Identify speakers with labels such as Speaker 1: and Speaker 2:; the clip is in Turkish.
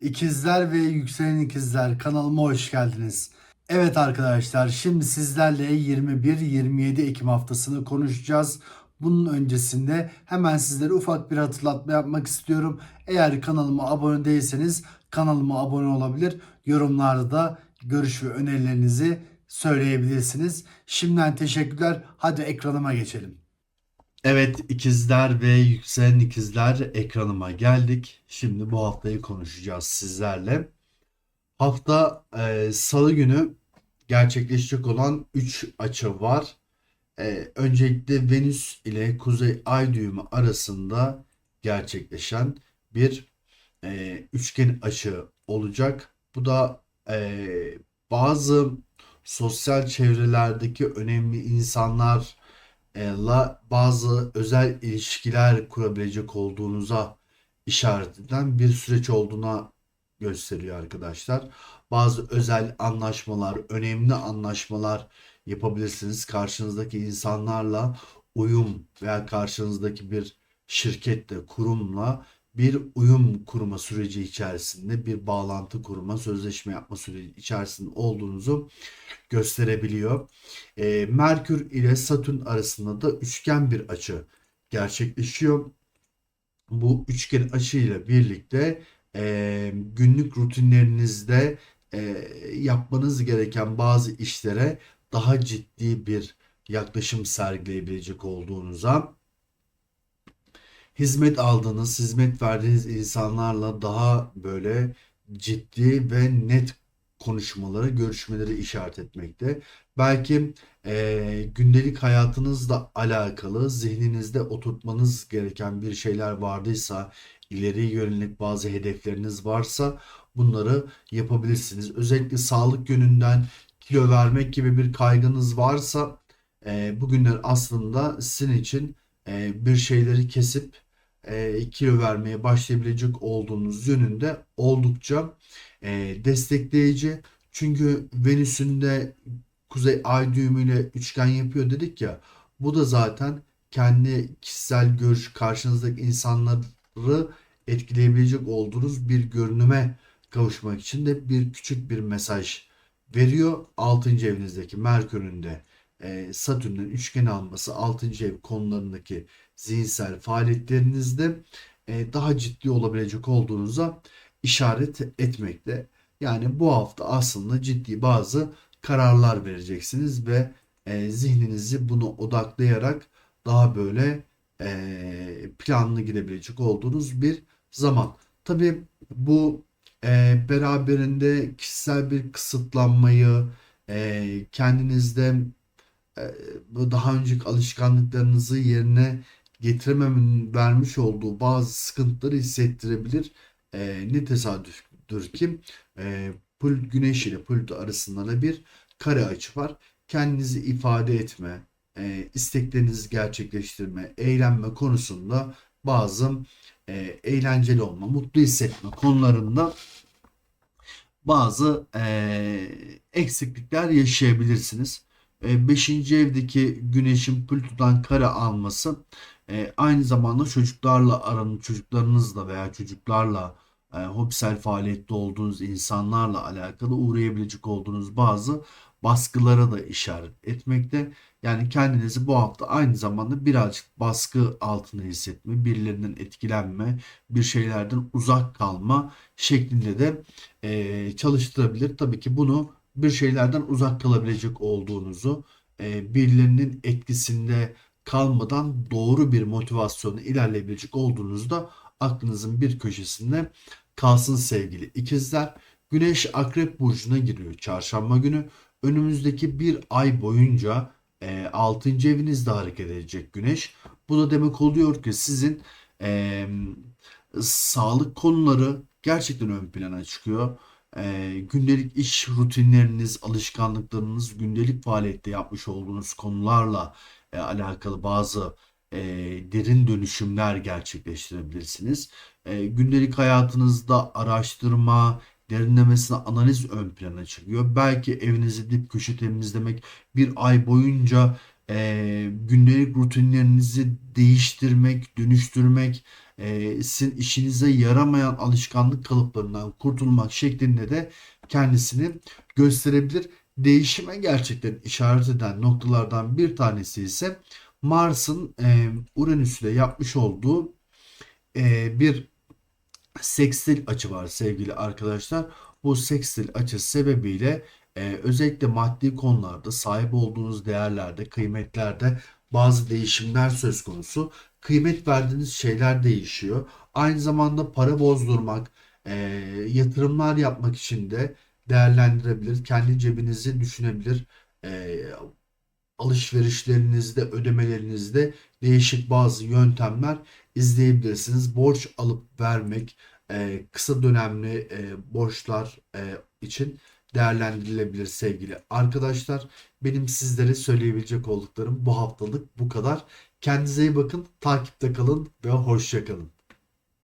Speaker 1: İkizler ve Yükselen İkizler kanalıma hoş geldiniz. Evet arkadaşlar şimdi sizlerle 21-27 Ekim haftasını konuşacağız. Bunun öncesinde hemen sizlere ufak bir hatırlatma yapmak istiyorum. Eğer kanalıma abone değilseniz kanalıma abone olabilir. Yorumlarda da görüş ve önerilerinizi söyleyebilirsiniz. Şimdiden teşekkürler. Hadi ekranıma geçelim. Evet ikizler ve yükselen ikizler ekranıma geldik. Şimdi bu haftayı konuşacağız sizlerle. Hafta e, salı günü gerçekleşecek olan 3 açı var. E, öncelikle Venüs ile Kuzey Ay düğümü arasında gerçekleşen bir e, üçgen açı olacak. Bu da e, bazı sosyal çevrelerdeki önemli insanlar la bazı özel ilişkiler kurabilecek olduğunuza işaret eden bir süreç olduğuna gösteriyor arkadaşlar. Bazı özel anlaşmalar, önemli anlaşmalar yapabilirsiniz. Karşınızdaki insanlarla uyum veya karşınızdaki bir şirketle, kurumla bir uyum kurma süreci içerisinde bir bağlantı kurma, sözleşme yapma süreci içerisinde olduğunuzu gösterebiliyor. E, Merkür ile Satürn arasında da üçgen bir açı gerçekleşiyor. Bu üçgen açıyla birlikte e, günlük rutinlerinizde e, yapmanız gereken bazı işlere daha ciddi bir yaklaşım sergileyebilecek olduğunuza hizmet aldığınız, hizmet verdiğiniz insanlarla daha böyle ciddi ve net konuşmaları, görüşmeleri işaret etmekte. Belki e, gündelik hayatınızla alakalı zihninizde oturtmanız gereken bir şeyler vardıysa, ileriye yönelik bazı hedefleriniz varsa bunları yapabilirsiniz. Özellikle sağlık yönünden kilo vermek gibi bir kaygınız varsa e, bugünler aslında sizin için e, bir şeyleri kesip e, kilo vermeye başlayabilecek olduğunuz yönünde oldukça e, destekleyici. Çünkü Venüs'ün de Kuzey Ay düğümüyle üçgen yapıyor dedik ya. Bu da zaten kendi kişisel görüş karşınızdaki insanları etkileyebilecek olduğunuz bir görünüme kavuşmak için de bir küçük bir mesaj veriyor. 6. evinizdeki Merkür'ün de Satürn'ün üçgen alması 6. ev konularındaki zihinsel faaliyetlerinizde daha ciddi olabilecek olduğunuza işaret etmekte. Yani bu hafta aslında ciddi bazı kararlar vereceksiniz ve zihninizi buna odaklayarak daha böyle planlı gidebilecek olduğunuz bir zaman. Tabii bu beraberinde kişisel bir kısıtlanmayı e, kendinizde bu daha önceki alışkanlıklarınızı yerine getirememenin vermiş olduğu bazı sıkıntıları hissettirebilir. E, ne tesadüftür ki e, Plüt Güneş ile Plüto arasında da bir kare açı var. Kendinizi ifade etme, e, isteklerinizi gerçekleştirme, eğlenme konusunda bazı e, eğlenceli olma, mutlu hissetme konularında bazı e, eksiklikler yaşayabilirsiniz. 5. evdeki güneşin Plüto'dan kare alması e, aynı zamanda çocuklarla aranın çocuklarınızla veya çocuklarla e, hobisel faaliyette olduğunuz insanlarla alakalı uğrayabilecek olduğunuz bazı baskılara da işaret etmekte. Yani kendinizi bu hafta aynı zamanda birazcık baskı altında hissetme, birilerinden etkilenme, bir şeylerden uzak kalma şeklinde de e, çalıştırabilir. Tabii ki bunu bir şeylerden uzak kalabilecek olduğunuzu, e, birilerinin etkisinde kalmadan doğru bir motivasyonla ilerleyebilecek olduğunuzu da aklınızın bir köşesinde kalsın sevgili ikizler. Güneş Akrep Burcu'na giriyor çarşamba günü. Önümüzdeki bir ay boyunca e, 6. evinizde hareket edecek Güneş. Bu da demek oluyor ki sizin e, sağlık konuları gerçekten ön plana çıkıyor e, gündelik iş rutinleriniz, alışkanlıklarınız, gündelik faaliyette yapmış olduğunuz konularla e, alakalı bazı e, derin dönüşümler gerçekleştirebilirsiniz. E, gündelik hayatınızda araştırma, derinlemesine analiz ön plana çıkıyor. Belki evinizi dip köşe temizlemek bir ay boyunca e, gündelik rutinlerinizi değiştirmek, dönüştürmek, e, sizin işinize yaramayan alışkanlık kalıplarından kurtulmak şeklinde de kendisini gösterebilir. Değişime gerçekten işaret eden noktalardan bir tanesi ise Mars'ın e, Uranüs ile yapmış olduğu e, bir sekstil açı var sevgili arkadaşlar. Bu sekstil açı sebebiyle e, özellikle maddi konularda sahip olduğunuz değerlerde, kıymetlerde bazı değişimler söz konusu. Kıymet verdiğiniz şeyler değişiyor. Aynı zamanda para bozdurmak, e, yatırımlar yapmak için de değerlendirebilir. Kendi cebinizi düşünebilir. E, alışverişlerinizde, ödemelerinizde değişik bazı yöntemler izleyebilirsiniz. Borç alıp vermek, e, kısa dönemli e, borçlar e, için değerlendirilebilir sevgili arkadaşlar. Benim sizlere söyleyebilecek olduklarım bu haftalık bu kadar. Kendinize iyi bakın, takipte kalın ve hoşça kalın.